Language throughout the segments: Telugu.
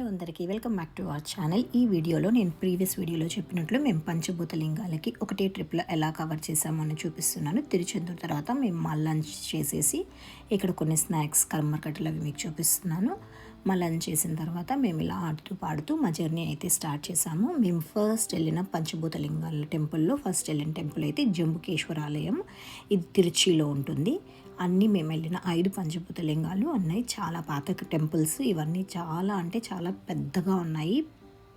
హలో అందరికీ welcome back to our channel. ఈ వీడియోలో నేను ప్రీవియస్ వీడియోలో చెప్పినట్లు మేము పంచభూత లింగాలకి ఒకటే ట్రిప్లో ఎలా కవర్ చేసామో అని చూపిస్తున్నాను. తిరుచెందూరు తర్వాత మేము మా లంచ్ చేసేసి ఇక్కడ కొన్ని స్నాక్స్ కర్మకట్టలు అవి మీకు చూపిస్తున్నాను. మా లంచ్ చేసిన తర్వాత మేము ఇలా ఆడుతూ పాడుతూ మా జర్నీ అయితే స్టార్ట్ చేసాము మేము ఫస్ట్ వెళ్ళిన పంచభూత లింగాల టెంపుల్లో ఫస్ట్ వెళ్ళిన టెంపుల్ అయితే జంబుకేశ్వర ఆలయం ఇది తిరుచిలో ఉంటుంది. అన్నీ మేము వెళ్ళిన ఐదు పంచభూత లింగాలు ఉన్నాయి. చాలా పాత టెంపుల్స్ ఇవన్నీ చాలా అంటే చాలా పెద్దగా ఉన్నాయి.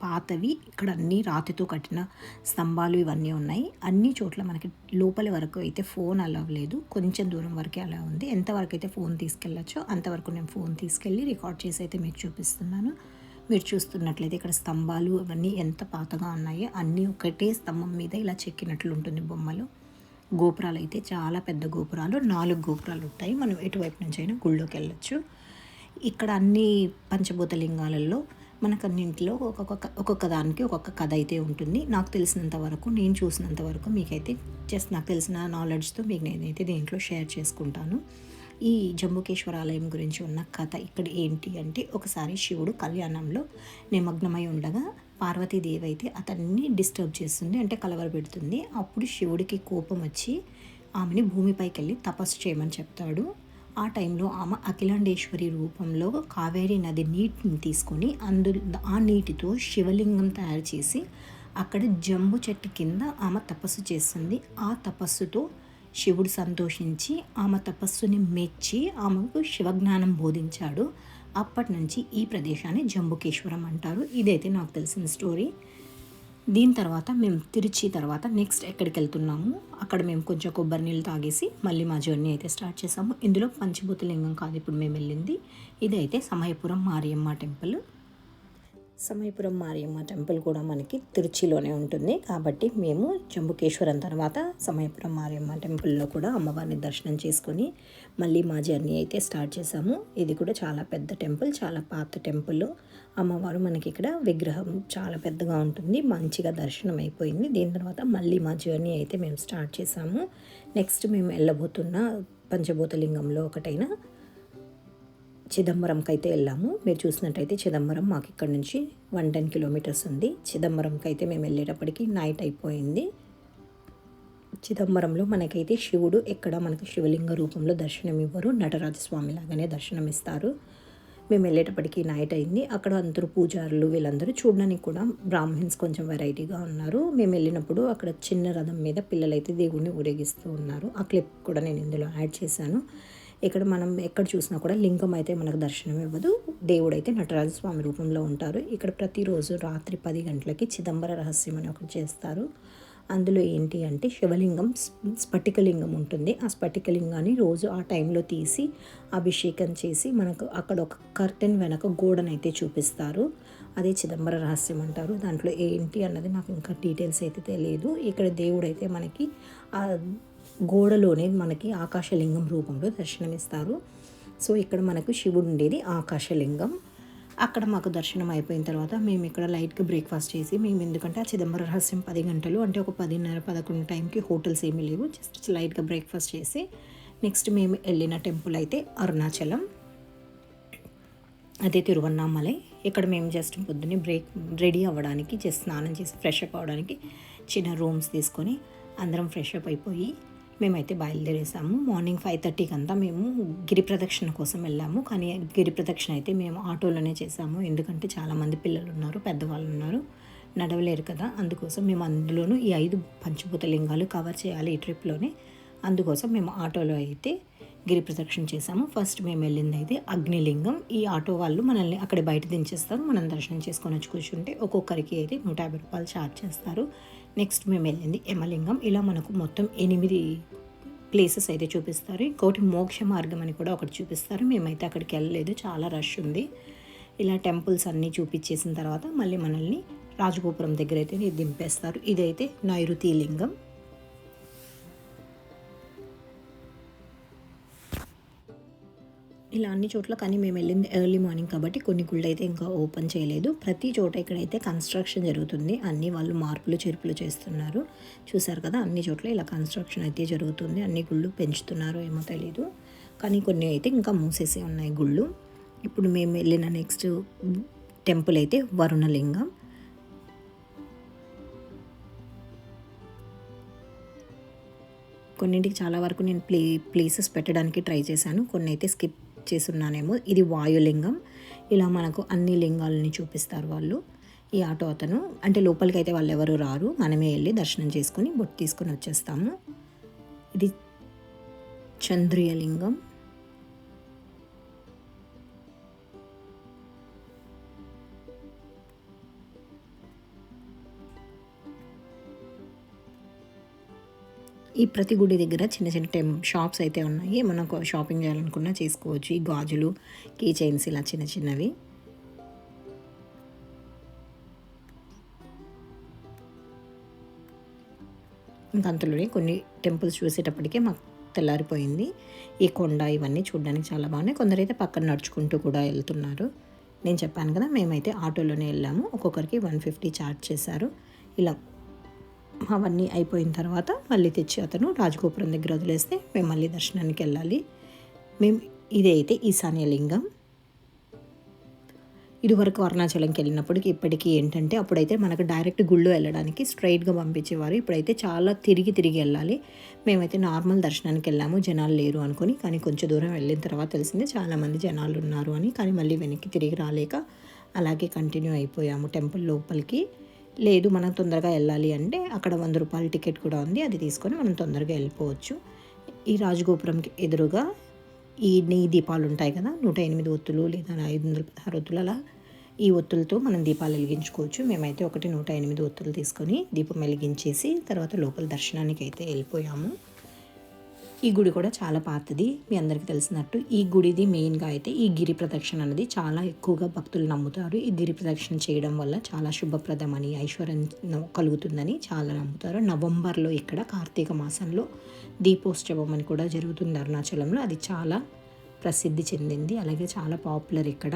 పాతవి ఇక్కడ అన్ని రాతితో కట్టిన స్తంభాలు ఇవన్నీ ఉన్నాయి. అన్ని చోట్ల మనకి లోపలి వరకు అయితే ఫోన్ అలవ్ లేదు. కొంచెం దూరం వరకే అలా ఉంది. ఎంతవరకు అయితే ఫోన్ తీసుకెళ్ళచ్చో అంతవరకు నేను ఫోన్ తీసుకెళ్ళి రికార్డ్ చేసి అయితే మీకు చూపిస్తున్నాను. మీరు చూస్తున్నట్లయితే ఇక్కడ స్తంభాలు అవన్నీ ఎంత పాతగా ఉన్నాయో అన్నీ ఒకటే స్తంభం మీద ఇలా చెక్కినట్లు ఉంటుంది బొమ్మలు. గోపురాలు అయితే చాలా పెద్ద గోపురాలు. నాలుగు గోపురాలు ఉంటాయి మనం ఎటువైపు నుంచి అయినా గుళ్ళోకి వెళ్ళొచ్చు ఇక్కడ అన్ని పంచభూత లింగాలలో మనకు అన్నింటిలో ఒక్కొక్క ఒక్కొక్క దానికి ఒక్కొక్క కథ అయితే ఉంటుంది. నాకు తెలిసినంత వరకు నేను చూసినంత వరకు మీకైతే జస్ట్ నాకు తెలిసిన నాలెడ్జ్తో మీకు నేనైతే దీంట్లో షేర్ చేసుకుంటాను. ఈ జంబుకేశ్వర ఆలయం గురించి ఉన్న కథ ఇక్కడ ఏంటి అంటే ఒకసారి శివుడు కళ్యాణంలో నిమగ్నమై ఉండగా పార్వతీదేవి అయితే అతన్ని డిస్టర్బ్ చేస్తుంది అంటే కలవరపెడుతుంది. అప్పుడు శివుడికి కోపం వచ్చి ఆమెని భూమిపైకి వెళ్ళి తపస్సు చేయమని చెప్తాడు. ఆ టైంలో ఆమె అఖిలాండేశ్వరి రూపంలో కావేరీ నది నీటిని తీసుకొని అందు ఆ నీటితో శివలింగం తయారు చేసి అక్కడ జంబు చెట్టు కింద ఆమె తపస్సు చేస్తుంది. ఆ తపస్సుతో శివుడు సంతోషించి ఆమె తపస్సుని మెచ్చి ఆమెకు శివజ్ఞానం బోధించాడు. అప్పటి నుంచి ఈ ప్రదేశాన్ని జంబుకేశ్వరం అంటారు. ఇదైతే నాకు తెలిసిన స్టోరీ. దీని తర్వాత మేము తిరిచి తర్వాత నెక్స్ట్ ఎక్కడికి వెళ్తున్నాము? అక్కడ మేము కొంచెం కొబ్బరి నీళ్ళు తాగేసి మళ్ళీ మా జర్నీ అయితే స్టార్ట్ చేసాము ఇందులో పంచభూతలింగం కాదు ఇప్పుడు మేము వెళ్ళింది. ఇదైతే సమయపురం మారియమ్మ టెంపుల్. సమయపురం మారియమ్మ టెంపుల్ కూడా మనకి తిరుచిలోనే ఉంటుంది. కాబట్టి మేము జంబుకేశ్వరం తర్వాత సమయపురం మారియమ్మ టెంపుల్లో కూడా అమ్మవారిని దర్శనం చేసుకొని మళ్ళీ మా జర్నీ అయితే స్టార్ట్ చేసాము ఇది కూడా చాలా పెద్ద టెంపుల్ చాలా పాత టెంపుల్. అమ్మవారు మనకి ఇక్కడ విగ్రహం చాలా పెద్దగా ఉంటుంది. మంచిగా దర్శనం అయిపోయింది. దీని తర్వాత మళ్ళీ మా జర్నీ అయితే మేము స్టార్ట్ చేసాము నెక్స్ట్ మేము వెళ్ళబోతున్న పంచభూతలింగంలో ఒకటైన చిదంబరంకి అయితే వెళ్ళాము. మీరు చూసినట్టయితే చిదంబరం మాకు ఇక్కడ నుంచి వన్ టెన్ కిలోమీటర్స్ ఉంది. చిదంబరంకి అయితే మేము వెళ్ళేటప్పటికి నైట్ అయిపోయింది. చిదంబరంలో మనకైతే శివుడు ఎక్కడ మనకు శివలింగ రూపంలో దర్శనం ఇవ్వరు. నటరాజస్వామి లాగానే దర్శనం ఇస్తారు. మేము వెళ్ళేటప్పటికి నైట్ అయింది. అక్కడ అందరూ పూజారులు వీళ్ళందరూ చూడడానికి కూడా బ్రాహ్మిన్స్ కొంచెం వెరైటీగా ఉన్నారు. మేము వెళ్ళినప్పుడు అక్కడ చిన్న రథం మీద పిల్లలైతే దేవుడిని ఊరేగిస్తూ ఉన్నారు. ఆ క్లిప్ కూడా నేను ఇందులో యాడ్ చేశాను. ఇక్కడ మనం ఎక్కడ చూసినా కూడా లింగం అయితే మనకు దర్శనం ఇవ్వదు. దేవుడు అయితే నటరాజస్వామి రూపంలో ఉంటారు. ఇక్కడ ప్రతిరోజు రాత్రి పది గంటలకి చిదంబర రహస్యం అని ఒకటి చేస్తారు. అందులో ఏంటి అంటే శివలింగం స్ఫటికలింగం ఉంటుంది. ఆ స్ఫటికలింగాన్ని రోజు ఆ టైంలో తీసి అభిషేకం చేసి మనకు అక్కడ ఒక కర్టెన్ వెనక గోడనైతే చూపిస్తారు. అదే చిదంబర రహస్యం అంటారు. దాంట్లో ఏంటి అన్నది నాకు ఇంకా డీటెయిల్స్ అయితే తెలియదు. ఇక్కడ దేవుడైతే మనకి గోడలోనే మనకి ఆకాశలింగం రూపంలో దర్శనమిస్తారు. సో ఇక్కడ మనకు శివుడు ఉండేది ఆకాశలింగం. అక్కడ మాకు దర్శనం అయిపోయిన తర్వాత మేము ఇక్కడ లైట్గా బ్రేక్ఫాస్ట్ చేసి మేము ఎందుకంటే ఆ చిదంబర రహస్యం పది గంటలు అంటే ఒక పదిన్నర పదకొండు టైంకి హోటల్స్ ఏమీ లేవు. జస్ట్ లైట్గా బ్రేక్ఫాస్ట్ చేసి నెక్స్ట్ మేము వెళ్ళిన టెంపుల్ అయితే అరుణాచలం. అదే తిరువన్నామలై. ఇక్కడ మేము జస్ట్ పొద్దున్నే బ్రేక్ రెడీ అవ్వడానికి జస్ట్ స్నానం చేసి ఫ్రెష్ అప్ అవ్వడానికి చిన్న రూమ్స్ తీసుకొని అందరం ఫ్రెష్ అప్ అయిపోయి మేమైతే బయలుదేరేసాము. మార్నింగ్ ఫైవ్ థర్టీకి అంతా మేము గిరి ప్రదక్షిణ కోసం వెళ్ళాము. కానీ గిరి ప్రదక్షిణ అయితే మేము ఆటోలోనే చేసాము. ఎందుకంటే చాలామంది పిల్లలు ఉన్నారు పెద్దవాళ్ళు ఉన్నారు నడవలేరు కదా. అందుకోసం మేము అందులోనూ ఈ ఐదు పంచభూత లింగాలు కవర్ చేయాలి ఈ ట్రిప్లోనే. అందుకోసం మేము ఆటోలో అయితే గిరి ప్రదక్షిణ చేసాము. ఫస్ట్ మేము వెళ్ళింది అయితే అగ్నిలింగం. ఈ ఆటో వాళ్ళు మనల్ని అక్కడ బయట దించేస్తారు. మనం దర్శనం చేసుకొని వచ్చి కూర్చుంటే ఒక్కొక్కరికి అయితే నూట యాభై రూపాయలు ఛార్జ్ చేస్తారు. నెక్స్ట్ మేము వెళ్ళింది యమలింగం. ఇలా మనకు మొత్తం ఎనిమిది ప్లేసెస్ అయితే చూపిస్తారు. ఇంకోటి మోక్ష మార్గం అని కూడా ఒకటి చూపిస్తారు. మేమైతే అక్కడికి వెళ్ళలేదు. చాలా రష్ ఉంది. ఇలా టెంపుల్స్ అన్నీ చూపించేసిన తర్వాత మళ్ళీ మనల్ని రాజగోపురం దగ్గర అయితే దింపేస్తారు. ఇదైతే నైరుతి లింగం. ఇలా అన్ని చోట్ల కానీ మేము వెళ్ళింది ఎర్లీ మార్నింగ్ కాబట్టి కొన్ని గుళ్ళు అయితే ఇంకా ఓపెన్ చేయలేదు. ప్రతి చోట ఇక్కడైతే కన్స్ట్రక్షన్ జరుగుతుంది. అన్ని వాళ్ళు మార్పులు చెరుపులు చేస్తున్నారు. చూసారు కదా అన్ని చోట్ల ఇలా కన్స్ట్రక్షన్ అయితే జరుగుతుంది. అన్ని గుళ్ళు పెంచుతున్నారు ఏమో తెలీదు. కానీ కొన్ని అయితే ఇంకా మూసేసి ఉన్నాయి గుళ్ళు. ఇప్పుడు మేము వెళ్ళిన నెక్స్ట్ టెంపుల్ అయితే వరుణలింగం. కొన్నింటికి చాలా వరకు నేను ప్లే ప్లేసెస్ పెట్టడానికి ట్రై చేశాను. కొన్ని అయితే స్కిప్ చేస్తున్నానేమో. ఇది వాయులింగం. ఇలా మనకు అన్ని లింగాలని చూపిస్తారు వాళ్ళు. ఈ ఆటో అతను. అంటే లోపలికి అయితే వాళ్ళు ఎవరు రారు. మనమే వెళ్ళి దర్శనం చేసుకొని బొట్టు తీసుకొని వచ్చేస్తాము. ఇది చంద్రియ ఈ ప్రతి గుడి దగ్గర చిన్న చిన్న టెం షాప్స్ అయితే ఉన్నాయి. మనకు షాపింగ్ చేయాలనుకున్నా చేసుకోవచ్చు. ఈ గాజులు కీ చైన్స్ ఇలా చిన్న చిన్నవి. ఇంకా అంతలోనే కొన్ని టెంపుల్స్ చూసేటప్పటికే మాకు తెల్లారిపోయింది. ఈ కొండ ఇవన్నీ చూడడానికి చాలా బాగున్నాయి. కొందరైతే పక్కన నడుచుకుంటూ కూడా వెళ్తున్నారు. నేను చెప్పాను కదా మేమైతే ఆటోలోనే వెళ్ళాము. ఒక్కొక్కరికి వన్ ఫిఫ్టీ ఛార్జ్ చేశారు. ఇలా అవన్నీ అయిపోయిన తర్వాత మళ్ళీ తెచ్చి అతను రాజగోపురం దగ్గర వదిలేస్తే మేము మళ్ళీ దర్శనానికి వెళ్ళాలి. మేము ఇదైతే అయితే ఈశాన్య లింగం. ఇదివరకు అరుణాచలంకి వెళ్ళినప్పటికి ఇప్పటికీ ఏంటంటే అప్పుడైతే మనకు డైరెక్ట్ గుళ్ళు వెళ్ళడానికి స్ట్రైట్గా పంపించేవారు. ఇప్పుడైతే చాలా తిరిగి తిరిగి వెళ్ళాలి. మేమైతే నార్మల్ దర్శనానికి వెళ్ళాము. జనాలు లేరు అనుకొని కానీ కొంచెం దూరం వెళ్ళిన తర్వాత తెలిసిందే చాలామంది జనాలు ఉన్నారు అని కానీ మళ్ళీ వెనక్కి తిరిగి రాలేక అలాగే కంటిన్యూ అయిపోయాము టెంపుల్ లోపలికి. లేదు మనం తొందరగా వెళ్ళాలి అంటే అక్కడ వంద రూపాయల టికెట్ కూడా ఉంది అది తీసుకొని మనం తొందరగా వెళ్ళిపోవచ్చు. ఈ రాజగోపురంకి ఎదురుగా ఈ నెయ్యి దీపాలు ఉంటాయి కదా నూట ఎనిమిది ఒత్తులు లేదా ఐదు వందల పదహారు ఒత్తులు అలా ఈ ఒత్తులతో మనం దీపాలు వెలిగించుకోవచ్చు. మేమైతే ఒకటి నూట ఎనిమిది ఒత్తులు తీసుకొని దీపం వెలిగించేసి తర్వాత లోపల దర్శనానికి అయితే వెళ్ళిపోయాము. ఈ గుడి కూడా చాలా పాతది. మీ అందరికీ తెలిసినట్టు ఈ గుడిది మెయిన్గా అయితే ఈ గిరి ప్రదక్షిణ అనేది చాలా ఎక్కువగా భక్తులు నమ్ముతారు. ఈ గిరి ప్రదక్షిణ చేయడం వల్ల చాలా శుభప్రదమని ఐశ్వర్యం కలుగుతుందని చాలా నమ్ముతారు. నవంబర్లో ఇక్కడ కార్తీక మాసంలో దీపోత్సవం అని కూడా జరుగుతుంది అరుణాచలంలో. అది చాలా ప్రసిద్ధి చెందింది. అలాగే చాలా పాపులర్ ఇక్కడ.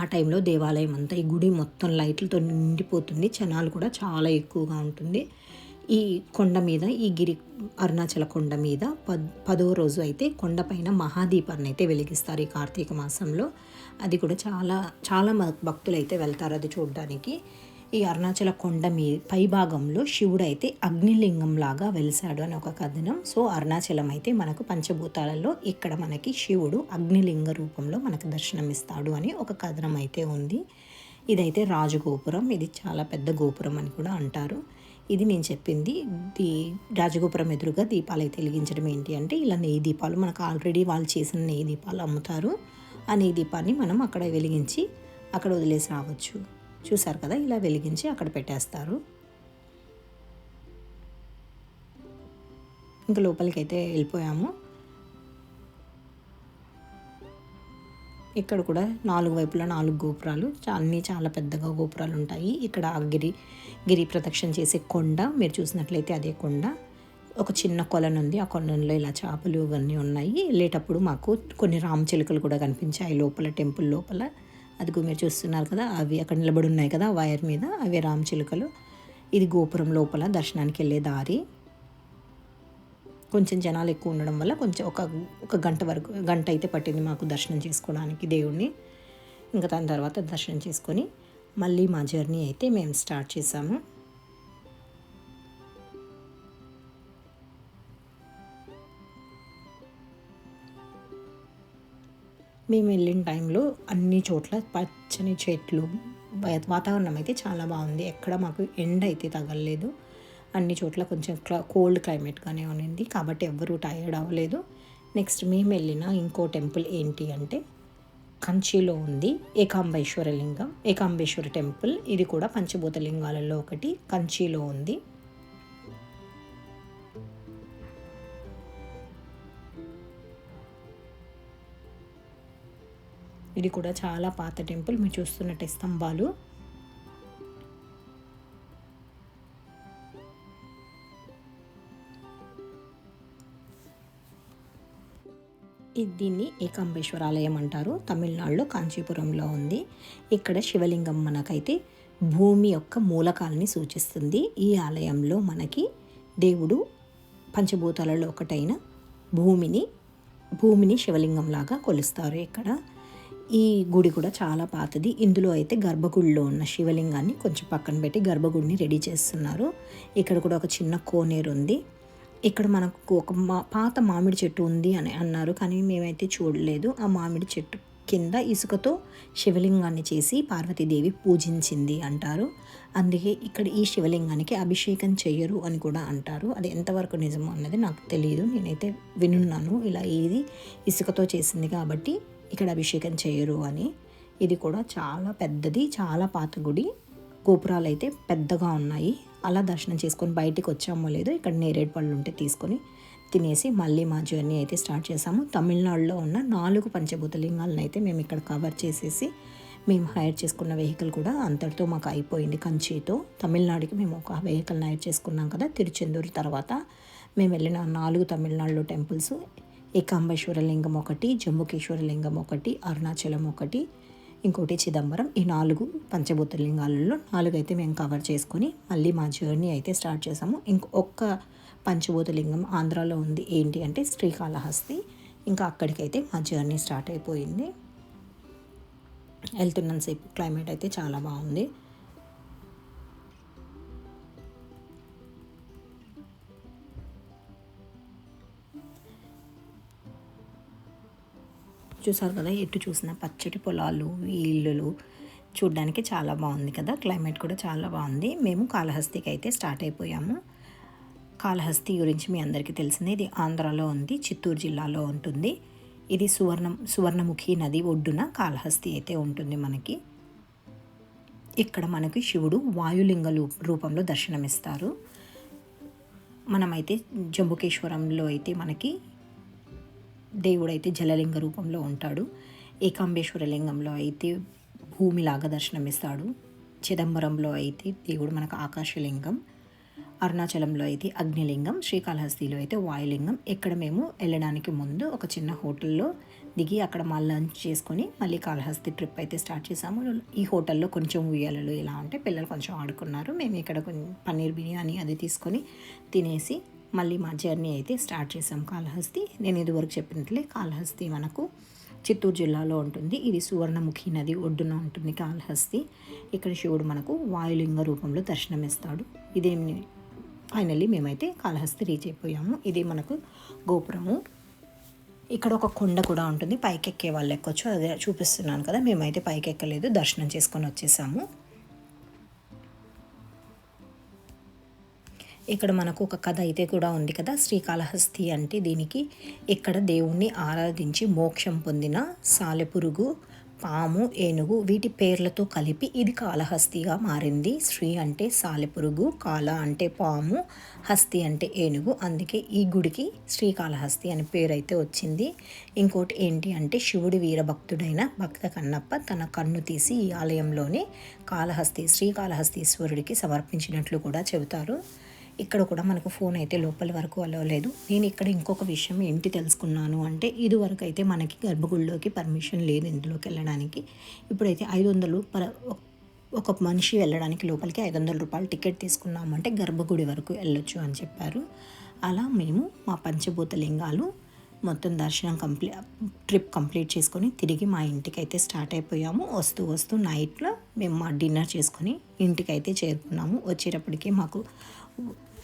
ఆ టైంలో దేవాలయం అంతా ఈ గుడి మొత్తం లైట్లతో నిండిపోతుంది. జనాలు కూడా చాలా ఎక్కువగా ఉంటుంది. ఈ కొండ మీద ఈ గిరి అరుణాచల కొండ మీద పద్ పదో రోజు అయితే కొండపైన మహాదీపాన్ని అయితే వెలిగిస్తారు ఈ కార్తీక మాసంలో. అది కూడా చాలా చాలా భక్తులు అయితే వెళ్తారు అది చూడడానికి. ఈ అరుణాచల కొండ మీ పై భాగంలో శివుడు అయితే అగ్నిలింగం లాగా వెలిసాడు అని ఒక కథనం. సో అరుణాచలం అయితే మనకు పంచభూతాలలో ఇక్కడ మనకి శివుడు అగ్నిలింగ రూపంలో మనకు దర్శనమిస్తాడు అని ఒక కథనం అయితే ఉంది. ఇదైతే రాజగోపురం ఇది చాలా పెద్ద గోపురం అని కూడా అంటారు. ఇది నేను చెప్పింది దీ రాజగోపురం ఎదురుగా దీపాలు అయితే వెలిగించడం ఏంటి అంటే ఇలా నెయ్యి దీపాలు మనకు ఆల్రెడీ వాళ్ళు చేసిన నెయ్యి దీపాలు అమ్ముతారు. ఆ నెయ్యి దీపాన్ని మనం అక్కడ వెలిగించి అక్కడ వదిలేసి రావచ్చు. చూసారు కదా ఇలా వెలిగించి అక్కడ పెట్టేస్తారు. ఇంకా లోపలికి అయితే వెళ్ళిపోయాము. ఇక్కడ కూడా నాలుగు వైపులా నాలుగు గోపురాలు. అన్నీ చాలా పెద్దగా గోపురాలు ఉంటాయి ఇక్కడ గిరి గిరి ప్రదక్షిణ చేసే కొండ మీరు చూసినట్లయితే అదే కొండ. ఒక చిన్న కొలను ఉంది ఆ కొలంలో ఇలా చేపలు ఇవన్నీ ఉన్నాయి. వెళ్ళేటప్పుడు మాకు కొన్ని రామచిలుకలు కూడా కనిపించాయి లోపల టెంపుల్ లోపల. అదిగో మీరు చూస్తున్నారు కదా అవి అక్కడ నిలబడి ఉన్నాయి కదా వైర్ మీద. అవి రామచిలుకలు ఇది గోపురం లోపల దర్శనానికి వెళ్ళే దారి. కొంచెం జనాలు ఎక్కువ ఉండడం వల్ల కొంచెం ఒక ఒక గంట వరకు గంట అయితే పట్టింది మాకు దర్శనం చేసుకోవడానికి దేవుణ్ణి. ఇంకా దాని తర్వాత దర్శనం చేసుకొని మళ్ళీ మా జర్నీ అయితే మేము స్టార్ట్ చేసాము. మేము వెళ్ళిన టైంలో అన్ని చోట్ల పచ్చని చెట్లు వాతావరణం అయితే చాలా బాగుంది. ఎక్కడ మాకు ఎండ అయితే తగలలేదు. అన్ని చోట్ల కొంచెం కోల్డ్ క్లైమేట్గానే ఉన్నింది. కాబట్టి ఎవ్వరూ టైర్డ్ అవ్వలేదు. నెక్స్ట్ మేము వెళ్ళిన ఇంకో టెంపుల్ ఏంటి అంటే కంచిలో ఉంది ఏకాంబేశ్వర లింగం. ఏకాంబేశ్వర టెంపుల్ ఇది కూడా పంచభూత లింగాలలో ఒకటి కంచిలో ఉంది. ఇది కూడా చాలా పాత టెంపుల్. మీరు చూస్తున్నట్టే స్తంభాలు దీన్ని ఏకాంబేశ్వర ఆలయం అంటారు. తమిళనాడులో కాంచీపురంలో ఉంది. ఇక్కడ శివలింగం మనకైతే భూమి యొక్క మూలకాలని సూచిస్తుంది. ఈ ఆలయంలో మనకి దేవుడు పంచభూతాలలో ఒకటైన భూమిని భూమిని శివలింగంలాగా కొలుస్తారు ఇక్కడ. ఈ గుడి కూడా చాలా పాతది. ఇందులో అయితే గర్భగుడిలో ఉన్న శివలింగాన్ని కొంచెం పక్కన పెట్టి గర్భగుడిని రెడీ చేస్తున్నారు. ఇక్కడ కూడా ఒక చిన్న కోనేరు ఉంది. ఇక్కడ మనకు ఒక మా పాత మామిడి చెట్టు ఉంది అని అన్నారు కానీ మేమైతే చూడలేదు. ఆ మామిడి చెట్టు కింద ఇసుకతో శివలింగాన్ని చేసి పార్వతీదేవి పూజించింది అంటారు. అందుకే ఇక్కడ ఈ శివలింగానికి అభిషేకం చేయరు అని కూడా అంటారు. అది ఎంతవరకు నిజమో అన్నది నాకు తెలియదు నేనైతే వినున్నాను. ఇలా ఇది ఇసుకతో చేసింది కాబట్టి ఇక్కడ అభిషేకం చేయరు అని. ఇది కూడా చాలా పెద్దది చాలా పాత గుడి. గోపురాలు అయితే పెద్దగా ఉన్నాయి. అలా దర్శనం చేసుకొని బయటికి వచ్చామో లేదో ఇక్కడ నేరేడు పళ్ళు ఉంటే తీసుకొని తినేసి మళ్ళీ మా జర్నీ అయితే స్టార్ట్ చేసాము తమిళనాడులో ఉన్న నాలుగు పంచభూతలింగాలను అయితే మేము ఇక్కడ కవర్ చేసేసి మేము హైర్ చేసుకున్న వెహికల్ కూడా అంతటితో మాకు అయిపోయింది. కంచితో తమిళనాడుకి మేము ఒక వెహికల్ని హైర్ చేసుకున్నాం కదా తిరుచెందూరు తర్వాత మేము వెళ్ళిన నాలుగు తమిళనాడులో టెంపుల్స్ ఏకాంబేశ్వర లింగం ఒకటి జంబుకేశ్వర లింగం ఒకటి అరుణాచలం ఒకటి ఇంకోటి చిదంబరం. ఈ నాలుగు పంచభూతలింగాలలో నాలుగు అయితే మేము కవర్ చేసుకొని మళ్ళీ మా జర్నీ అయితే స్టార్ట్ చేసాము. ఇంకొక ఒక్క లింగం ఆంధ్రాలో ఉంది. ఏంటి అంటే శ్రీకాళహస్తి. ఇంకా అక్కడికైతే మా జర్నీ స్టార్ట్ అయిపోయింది. వెళ్తున్నంతసేపు క్లైమేట్ అయితే చాలా బాగుంది. చూసారు కదా ఎటు చూసిన పచ్చటి పొలాలు ఇల్లులు చూడ్డానికి చాలా బాగుంది కదా క్లైమేట్ కూడా చాలా బాగుంది. మేము కాళహస్తికి అయితే స్టార్ట్ అయిపోయాము. కాళహస్తి గురించి మీ అందరికీ తెలిసింది ఇది ఆంధ్రాలో ఉంది చిత్తూరు జిల్లాలో ఉంటుంది. ఇది సువర్ణ సువర్ణముఖి నది ఒడ్డున కాళహస్తి అయితే ఉంటుంది మనకి. ఇక్కడ మనకి శివుడు వాయులింగ రూపంలో దర్శనమిస్తారు. మనమైతే జంబుకేశ్వరంలో అయితే మనకి దేవుడైతే జలలింగ రూపంలో ఉంటాడు. ఏకాంబేశ్వర లింగంలో అయితే భూమిలాగా దర్శనమిస్తాడు చిదంబరంలో అయితే దేవుడు మనకు ఆకాశలింగం. అరుణాచలంలో అయితే అగ్నిలింగం. శ్రీకాళహస్తిలో అయితే వాయులింగం. ఇక్కడ మేము వెళ్ళడానికి ముందు ఒక చిన్న హోటల్లో దిగి అక్కడ మా లంచ్ చేసుకొని మళ్ళీ కాళహస్తి ట్రిప్ అయితే స్టార్ట్ చేసాము ఈ హోటల్లో కొంచెం ఉయ్యాలలు ఎలా ఉంటే పిల్లలు కొంచెం ఆడుకున్నారు. మేము ఇక్కడ పన్నీర్ బిర్యానీ అది తీసుకొని తినేసి మళ్ళీ మా జర్నీ అయితే స్టార్ట్ చేసాం కాళహస్తి. నేను ఇదివరకు చెప్పినట్లే కాళహస్తి మనకు చిత్తూరు జిల్లాలో ఉంటుంది. ఇది సువర్ణముఖి నది ఒడ్డున ఉంటుంది కాళహస్తి. ఇక్కడ శివుడు మనకు వాయులింగ రూపంలో దర్శనమిస్తాడు. ఇదేమి ఫైనల్లీ మేమైతే కాళహస్తి రీచ్ అయిపోయాము. ఇది మనకు గోపురము. ఇక్కడ ఒక కొండ కూడా ఉంటుంది. పైకి ఎక్కే వాళ్ళు ఎక్కొచ్చు. అదే చూపిస్తున్నాను కదా. మేమైతే పైకి ఎక్కలేదు దర్శనం చేసుకొని వచ్చేసాము. ఇక్కడ మనకు ఒక కథ అయితే కూడా ఉంది కదా శ్రీకాళహస్తి అంటే దీనికి ఇక్కడ దేవుణ్ణి ఆరాధించి మోక్షం పొందిన సాలెపురుగు పాము ఏనుగు వీటి పేర్లతో కలిపి ఇది కాళహస్తిగా మారింది. శ్రీ అంటే సాలెపురుగు కాల అంటే పాము హస్తి అంటే ఏనుగు. అందుకే ఈ గుడికి శ్రీకాళహస్తి అనే పేరు అయితే వచ్చింది. ఇంకోటి ఏంటి అంటే శివుడి వీరభక్తుడైన భక్త కన్నప్ప తన కన్ను తీసి ఈ ఆలయంలోనే కాళహస్తి శ్రీకాళహస్తీశ్వరుడికి సమర్పించినట్లు కూడా చెబుతారు. ఇక్కడ కూడా మనకు ఫోన్ అయితే లోపల వరకు అలవలేదు నేను ఇక్కడ ఇంకొక విషయం ఏంటి తెలుసుకున్నాను అంటే ఇదివరకు అయితే మనకి గర్భగుడిలోకి పర్మిషన్ లేదు ఇందులోకి వెళ్ళడానికి. ఇప్పుడైతే ఐదు వందలు పర ఒక మనిషి వెళ్ళడానికి లోపలికి ఐదు వందల రూపాయలు టికెట్ తీసుకున్నామంటే గర్భగుడి వరకు వెళ్ళొచ్చు అని చెప్పారు. అలా మేము మా పంచభూత లింగాలు మొత్తం దర్శనం కంప్లీ ట్రిప్ కంప్లీట్ చేసుకొని తిరిగి మా ఇంటికి అయితే స్టార్ట్ అయిపోయాము. వస్తూ వస్తూ నైట్లో మేము మా డిన్నర్ చేసుకొని ఇంటికి అయితే చేరుకున్నాము. వచ్చేటప్పటికి మాకు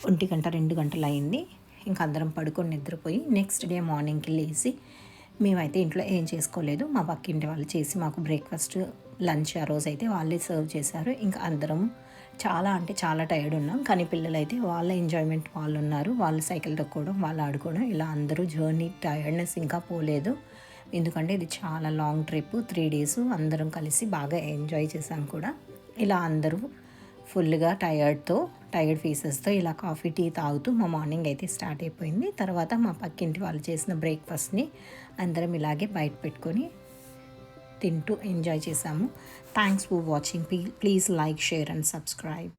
ఒంటి గంట రెండు గంటలు అయింది. ఇంకా అందరం పడుకొని నిద్రపోయి నెక్స్ట్ డే మార్నింగ్కి లేచి మేమైతే ఇంట్లో ఏం చేసుకోలేదు. మా పక్కింటి వాళ్ళు చేసి మాకు బ్రేక్ఫాస్ట్ లంచ్ ఆ రోజు అయితే వాళ్ళే సర్వ్ చేశారు. ఇంకా అందరం చాలా అంటే చాలా టైర్డ్ ఉన్నాం. కానీ పిల్లలు అయితే వాళ్ళ ఎంజాయ్మెంట్ వాళ్ళు ఉన్నారు. వాళ్ళు సైకిల్ తొక్కోవడం వాళ్ళు ఆడుకోవడం ఇలా అందరూ జర్నీ టైర్డ్నెస్ ఇంకా పోలేదు. ఎందుకంటే ఇది చాలా లాంగ్ ట్రిప్ త్రీ డేస్ అందరం కలిసి బాగా ఎంజాయ్ చేసాం కూడా. ఇలా అందరూ ఫుల్గా టయర్డ్తో టైర్డ్ ఫేసెస్తో ఇలా కాఫీ టీ తాగుతూ మా మార్నింగ్ అయితే స్టార్ట్ అయిపోయింది. తర్వాత మా పక్కింటి వాళ్ళు చేసిన బ్రేక్ఫాస్ట్ని అందరం ఇలాగే బయట పెట్టుకొని తింటూ ఎంజాయ్ చేసాము. Thanks for watching. Please like share and subscribe.